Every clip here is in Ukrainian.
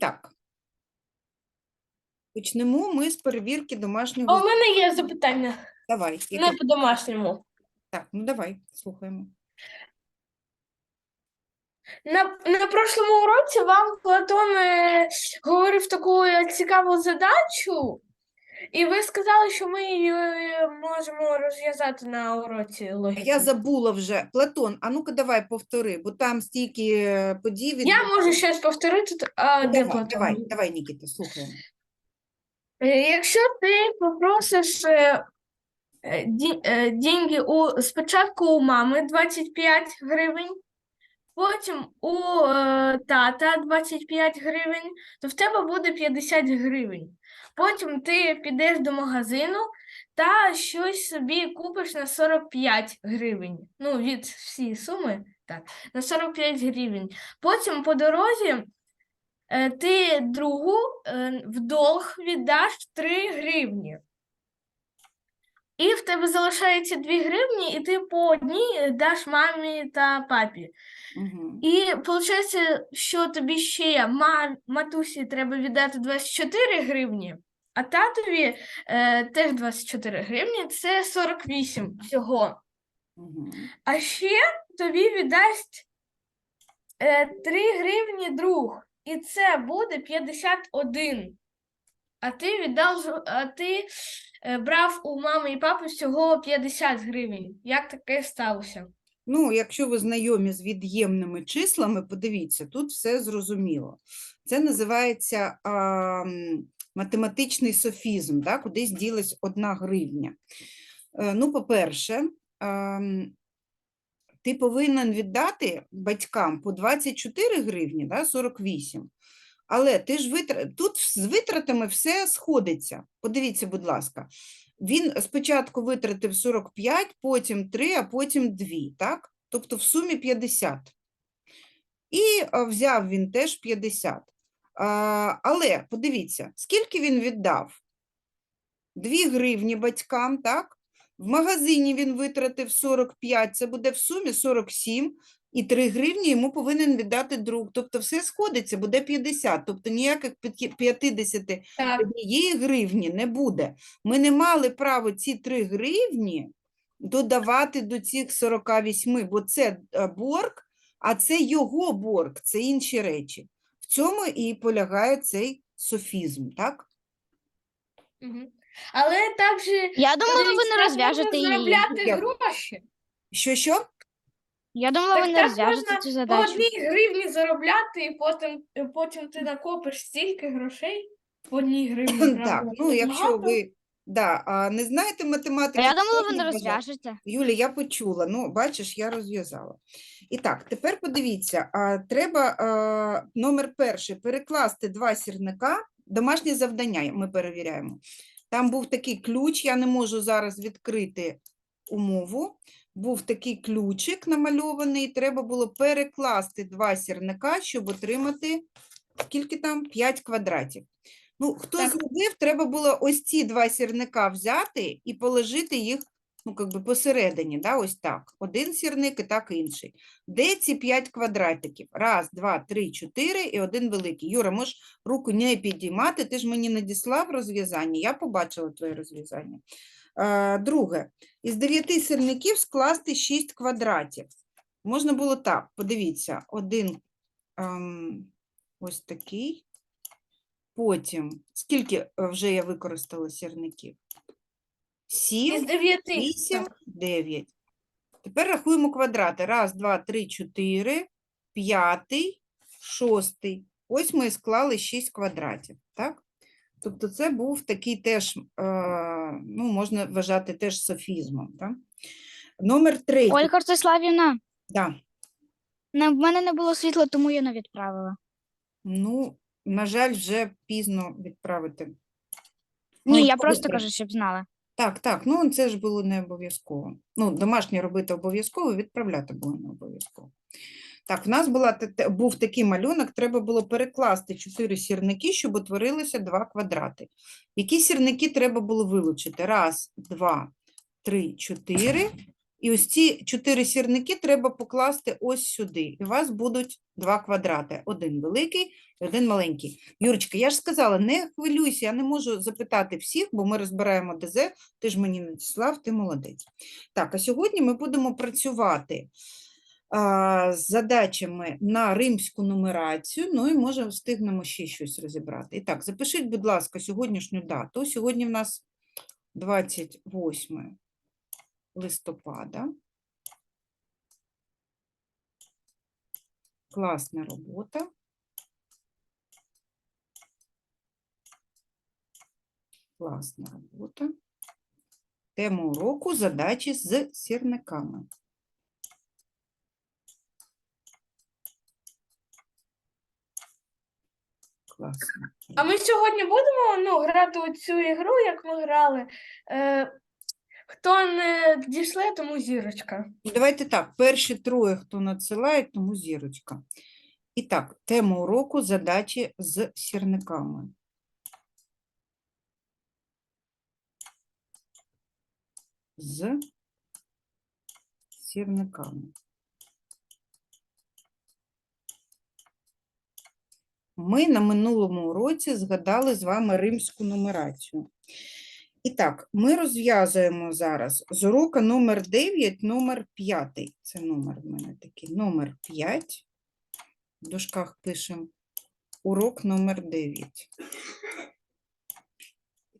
так. Почнемо ми з перевірки домашнього. А у мене є запитання. Давай. Не яке? по-домашньому. Так, ну давай, слухаємо. На, на прошлому уроці вам Платон е, говорив таку е, цікаву задачу, і ви сказали, що ми її е, можемо розв'язати на уроці логіки. Я забула вже. Платон, а ну-ка давай повтори, бо там стільки е, подій Я можу щось повторити, т- а Ну, де Давай, Платон? давай, давай, Нікіта, слухаємо. Е, Якщо ти попросиш е, е, ді- е, деньги у, спочатку у мами 25 гривень, потім у е, тата 25 гривень, то в тебе буде 50 гривень. Потім ти підеш до магазину та щось собі купиш на 45 гривень. Ну, від всієї суми, так, на 45 гривень. Потім по дорозі е, ти другу е, в долг віддаш 3 гривні. І в тебе залишається 2 гривні, і ти по одній даш мамі та папі. Угу. І виходить, що тобі ще матусі треба віддати 24 гривні, а татові е, теж 24 гривні, це 48 всього. Угу. А ще тобі віддасть е, 3 гривні друг, і це буде 51. А ти віддав, а ти е, брав у мами і папи всього 50 гривень. Як таке сталося? Ну, якщо ви знайомі з від'ємними числами, подивіться, тут все зрозуміло. Це називається м, математичний софізм, да? кудись ділась одна гривня. Е, Ну, по-перше, ем, ти повинен віддати батькам по 24 гривні, да, 48. Але ти ж витра... тут з витратами все сходиться. Подивіться, будь ласка. Він спочатку витратив 45, потім 3, а потім 2, так? Тобто в сумі 50. І взяв він теж 50. Але подивіться, скільки він віддав? 2 гривні батькам, так? В магазині він витратив 45, це буде в сумі 47, і 3 гривні йому повинен віддати друг. Тобто все сходиться, буде 50, тобто ніяких 50 однієї гривні не буде. Ми не мали право ці 3 гривні додавати до цих 48, бо це е, борг, а це його борг, це інші речі. В цьому і полягає цей софізм, так? Угу. Але так же Я думала, ви не розв'яжете її. заробляти Як? гроші. Що що? Я думала, Так ви не так розв'яжете можна цю По задачу. одній гривні заробляти, і потім, потім ти накопиш стільки грошей по одній гривні. Так, ну якщо Багато. ви да, а не знаєте А математики, я думала, не розв'яжете. Юлі, я почула. Ну, бачиш, я розв'язала. І так, тепер подивіться, а, треба а, номер перший перекласти два сірника. Домашнє завдання ми перевіряємо. Там був такий ключ, я не можу зараз відкрити умову. Був такий ключик намальований, треба було перекласти два сірника, щоб отримати скільки там? 5 квадратів. Ну, хто Так. зробив, треба було ось ці два сірника взяти і положити їх ну, как би посередині, да, ось так. Один сірник і так інший. Де ці 5 квадратиків? Раз, два, три, чотири і один великий. Юра, можеш руку не підіймати, ти ж мені надіслав розв'язання, я побачила твоє розв'язання. Е, друге, із 9 сірників скласти 6 квадратів. Можна було так, подивіться, один ем, ось такий. Потім, скільки е, вже я використала сірників? Сім. 8, 9. Тепер рахуємо квадрати. Раз, два, три, чотири, п'ятий, шостий. Ось ми і склали 6 квадратів, так? Тобто це був такий теж, е, ну, можна вважати теж софізмом, так? Номер третій. Ольга Ростиславівна, Да. в мене не було світла, тому я не відправила. Ну, на жаль, вже пізно відправити. Ні, Ну, я просто кажу, щоб знала. Так, так, ну це ж було не обов'язково. Ну, домашнє робити обов'язково, відправляти було не обов'язково. Так, в нас була, був такий малюнок, треба було перекласти чотири сірники, щоб утворилося два квадрати. Які сірники треба було вилучити? Раз, два, три, чотири. І ось ці чотири сірники треба покласти ось сюди. І у вас будуть два квадрати. Один великий і один маленький. Юрочка, я ж сказала, не хвилюйся, я не можу запитати всіх, бо ми розбираємо ДЗ, ти ж мені надіслав, ти молодець. Так, а сьогодні ми будемо працювати а, з задачами на римську нумерацію, ну і може встигнемо ще щось розібрати. І так, запишіть, будь ласка, сьогоднішню дату. Сьогодні в нас 28 листопада. Класна робота. Класна робота. Тема уроку задачі з сірниками. Класно. А ми сьогодні будемо ну, грати у цю ігру, як ми грали. Е, хто не дійшли, тому зірочка. Давайте так, перші троє, хто надсилає, тому зірочка. І так, тема уроку задачі з сірниками. З сірниками. Ми на минулому уроці згадали з вами римську нумерацію. І так, ми розв'язуємо зараз з урока номер 9, номер 5. Це номер в мене такий. Номер 5. В дужках пишемо урок номер 9.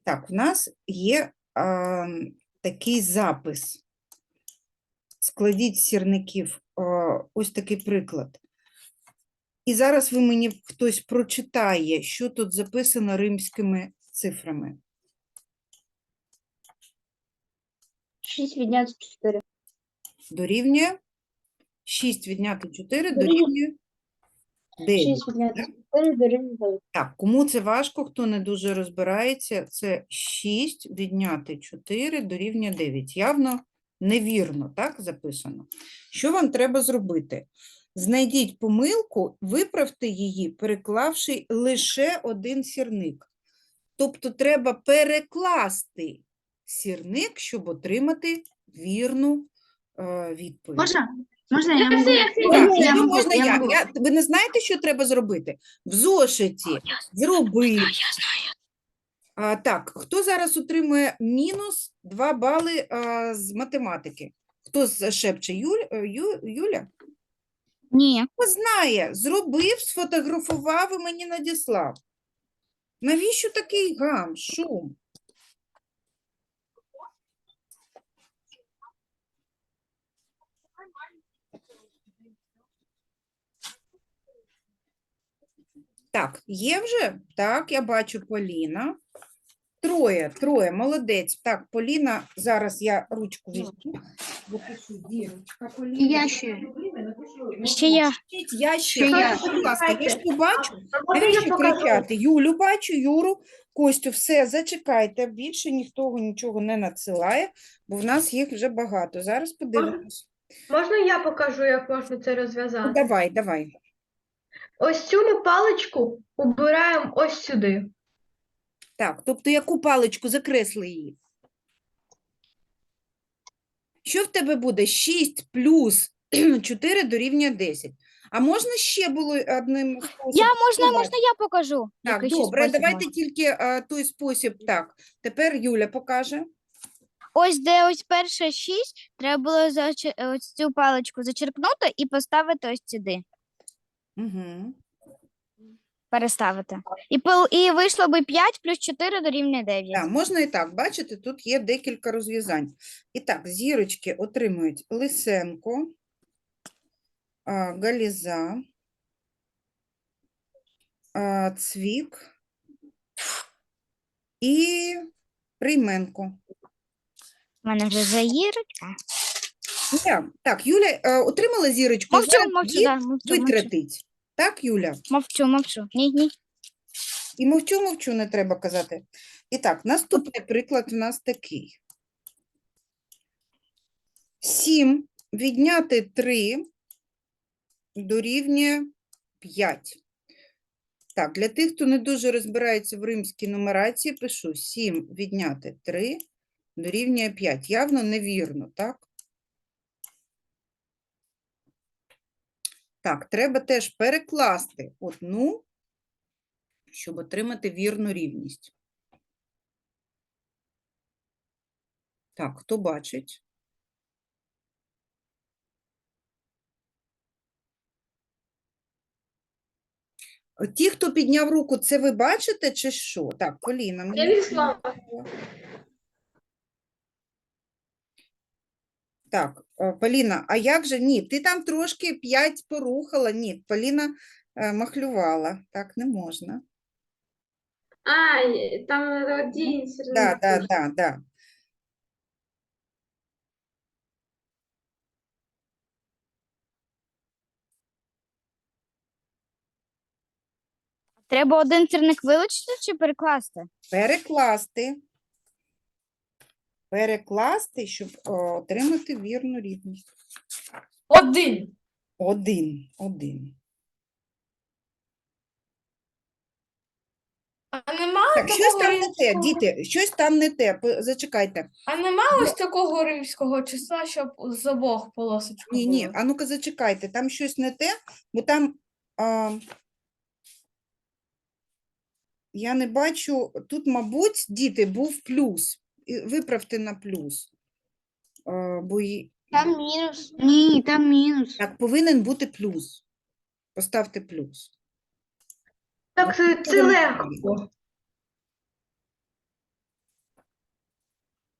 Так, у нас є а, такий запис. Складіть сірників а, ось такий приклад. І зараз ви мені хтось прочитає, що тут записано римськими цифрами. 6 відняти 4. Дорівнює 6 відняти 4 Дорівнює. дорівнює 9. 6 відняти 4 дорівнює 9. Так, кому це важко, хто не дуже розбирається, це 6 відняти 4 дорівнює 9. Явно невірно, так записано. Що вам треба зробити? Знайдіть помилку, виправте її, переклавши лише один сірник. Тобто треба перекласти сірник, щоб отримати вірну е, відповідь. Можна? Можна я можу? Я можу, можна я можу. я. Ви не знаєте, що треба зробити? В зошиті зроби. А, так, хто зараз отримує мінус 2 бали а, з математики? Хто шепче? Юль, е, Ю, Юля? Ні. Хто знає, зробив, сфотографував і мені надіслав. Навіщо такий гам, шум? Так, є вже? Так, я бачу Поліна. Троє, троє, молодець. Так, Поліна, зараз я ручку візьму. Запишу Вірочка, Поліна. я ще. Ще я. Я ще, я. будь ласка, я ж. А Навіщо кричати? Юлю бачу, Юру, Костю, все, зачекайте. Більше ніхто нічого не надсилає, бо в нас їх вже багато. Зараз подивимось. Можна я покажу, як можна це розв'язати? давай, давай. Ось цю ми паличку убираємо ось сюди. Так, тобто яку паличку закресли її? Що в тебе буде? 6 плюс 4 дорівнює 10. А можна ще було одним Я способом? можна, можна я покажу. Так, який ще добре, спосіб давайте можна. тільки а, той спосіб. Так, тепер Юля покаже. Ось де ось перше 6, треба було заче- ось цю паличку зачерпнути і поставити ось сюди. Угу. Переставити. І, пол- і вийшло би 5 плюс 4 дорівнює 9. Так, можна і так. Бачите, тут є декілька розв'язань. І так, зірочки отримують Лисенко, а, Галіза, а, Цвік і Прийменко. У мене вже заїрочка. Так, Юля е, отримала зірочку, Мовчу, зараз мовчу, її да, мовчу, мовчу. витратить. Так, Юля? Мовчу, мовчу. Ні, ні. І мовчу, мовчу, не треба казати. І так, наступний приклад у нас такий. 7 відняти 3 дорівнює 5. Так, для тих, хто не дуже розбирається в римській нумерації, пишу 7 відняти 3 дорівнює 5. Явно невірно, так? Так, треба теж перекласти одну, щоб отримати вірну рівність. Так, хто бачить? Ті, хто підняв руку, це ви бачите чи що? Так, Поліна. Я мені відслала. Так, е, Поліна, а як же? Ні, ти там трошки п'ять порухала. Ні, Поліна е, махлювала. Так не можна. А, там один все Да, да, да, да. Треба один сірник вилучити чи перекласти? Перекласти. Перекласти, щоб е, отримати вірну рівність. Один. Один, один. А нема Так, щось такого там не те, римського- діти, щось там не те. П- Зачекайте. А нема ось такого римського числа, щоб з обох полосочок Ні, ні, було? а ну-ка зачекайте, там щось не те, бо там а, я не бачу, тут, мабуть, діти, був плюс. І Виправте на плюс. А, бо й- Там мінус. Ні, там мінус. так, повинен бути плюс. Поставте плюс. Так, це, це легко.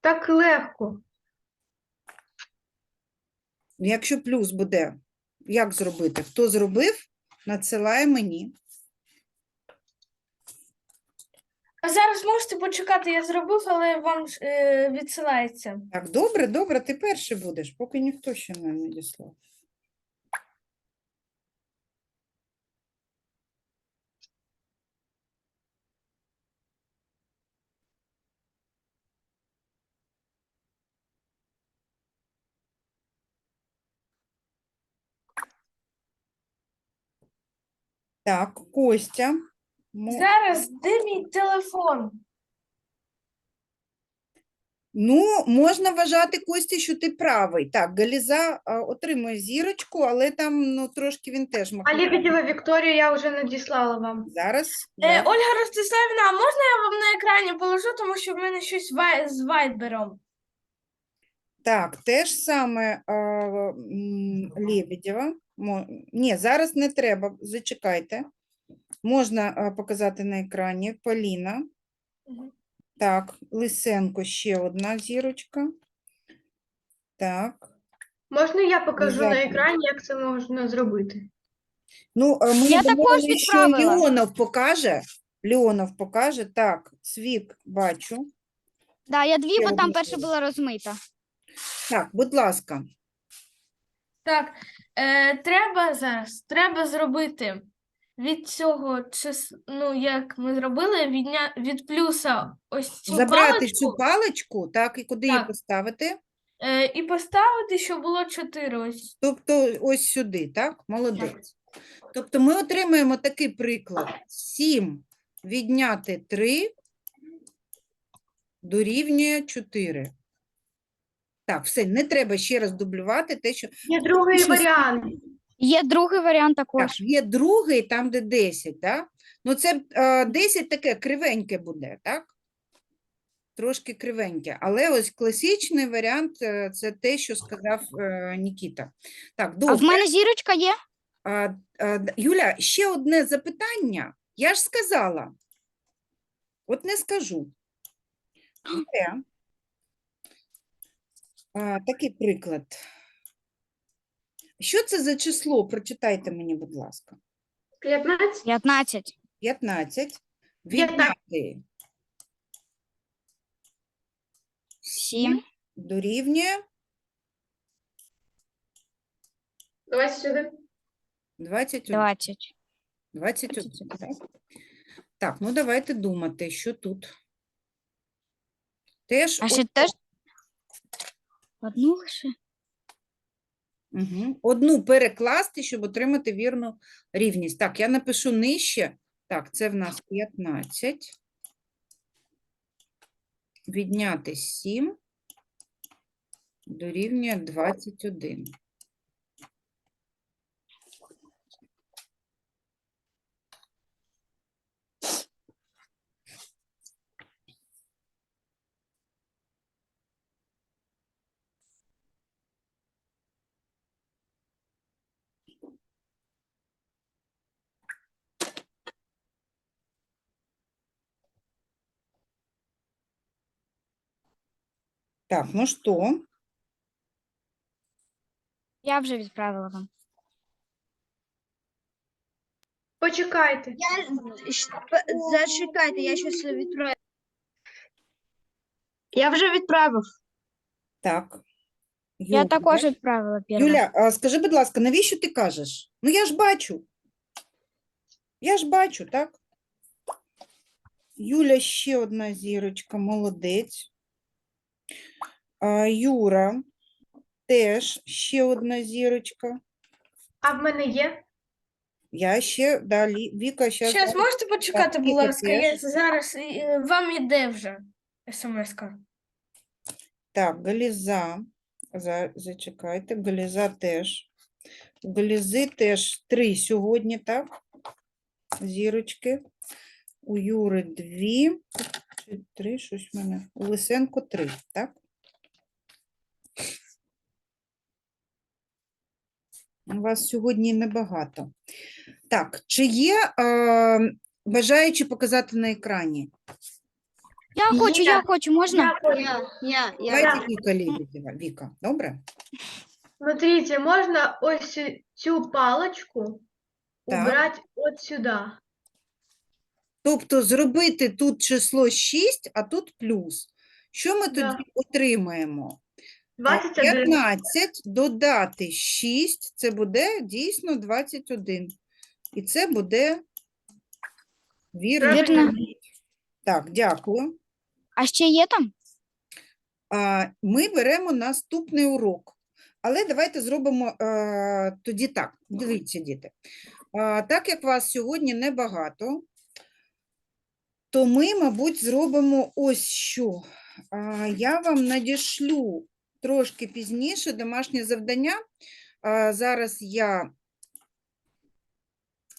Так легко. Якщо плюс буде, як зробити? Хто зробив, надсилає мені. А зараз можете почекати, я зробив, але вам е, відсилається. Так, добре, добре, ти перший будеш, поки ніхто ще не надіслав. Так, Костя. Мо- Зараз де мій телефон? Ну, можна вважати, Костя, що ти правий. Так, Галіза а, отримує зірочку, але там ну, трошки він теж А махнув. Лебедєва Вікторія я вже надіслала вам. Зараз. Е, да. Ольга Ростиславівна, а можна я вам на екрані положу, тому що в мене щось вай- з вайбером. Так, те ж саме а, м, Лебедєва. Мо- Ні, зараз не треба, зачекайте. Можна показати на екрані. Поліна. Так, Лисенко ще одна зірочка. Так. Можна я покажу на екрані, як це можна зробити? Ну, ми Я також що відправила. Леонов покаже. Леонов покаже. Так, Свік бачу. Да, я дві, бо там перша була розмита. Так, будь ласка. Так, е, треба зараз, треба зробити від цього чис... ну, як ми зробили, відня... від плюса ось цю Забрати паличку, цю паличку, так, і куди її Так. поставити? е, і поставити, щоб було 4 ось. Тобто ось сюди, так? Молодець. Тобто ми отримаємо такий приклад. 7 відняти 3 дорівнює 4. Так, все, не треба ще раз дублювати те, що Є другий Щось- варіант. Є другий варіант Так, також. є другий, там, де 10, так? Ну, це е, 10 таке кривеньке буде, так? Трошки кривеньке. Але ось класичний варіант е, це те, що сказав е, Нікіта. Так, А в добре. мене зірочка є? А, а, д- Юля, ще одне запитання. Я ж сказала. От не скажу. Це, а, такий приклад. Що це за число? Прочитайте мені, будь ласка. 15? 15. 15. П'ятнадцять. Відняти 7. дорівнює 21. 21. 20. 21. Так? так, ну давайте думати, що тут. Теж А ще теж одну лише. Угу. Одну перекласти, щоб отримати вірну рівність. Так, я напишу нижче. Так, це в нас 15. Відняти 7 дорівнює 21. Так, ну що? Я вже відправила вам. Почекайте. Я зачекайте, я щось відправив. Я вже відправив. Так. Я Юля. також відправила перше. Юля, а скажи, будь ласка, навіщо ти кажеш? Ну я ж бачу. Я ж бачу, так? Юля ще одна зірочка, молодець. Юра теж ще одна зірочка. А в мене є? Я ще далі. Віка ще. Зараз можете почекати, будь Віка ласка, я теж. зараз е, вам іде вже смс-ка. Так, Галіза. За, зачекайте, Галіза теж. У Галізи теж три сьогодні, так? Зірочки. У Юри дві. Чи три, щось в мене. У Лисенко три, так? У вас сьогодні небагато. Так, чи є е, бажаючі показати на екрані? Я хочу, я хочу, можна? Я, я, я. Давайте Віка Лебедєва. Віка, добре? Смотрите, можна ось цю- паличку Так. убрати от сюди. Тобто зробити тут число 6, а тут плюс. Що ми Да. тоді отримаємо? А, 21. 15 додати 6, це буде дійсно 21. І це буде вірно. Відповідь. Так, дякую. А ще є там? А, Ми беремо наступний урок. Але давайте зробимо е, тоді так. Дивіться, діти. А, так як вас сьогодні небагато, то ми, мабуть, зробимо ось що. А, я вам надішлю трошки пізніше домашнє завдання. Зараз я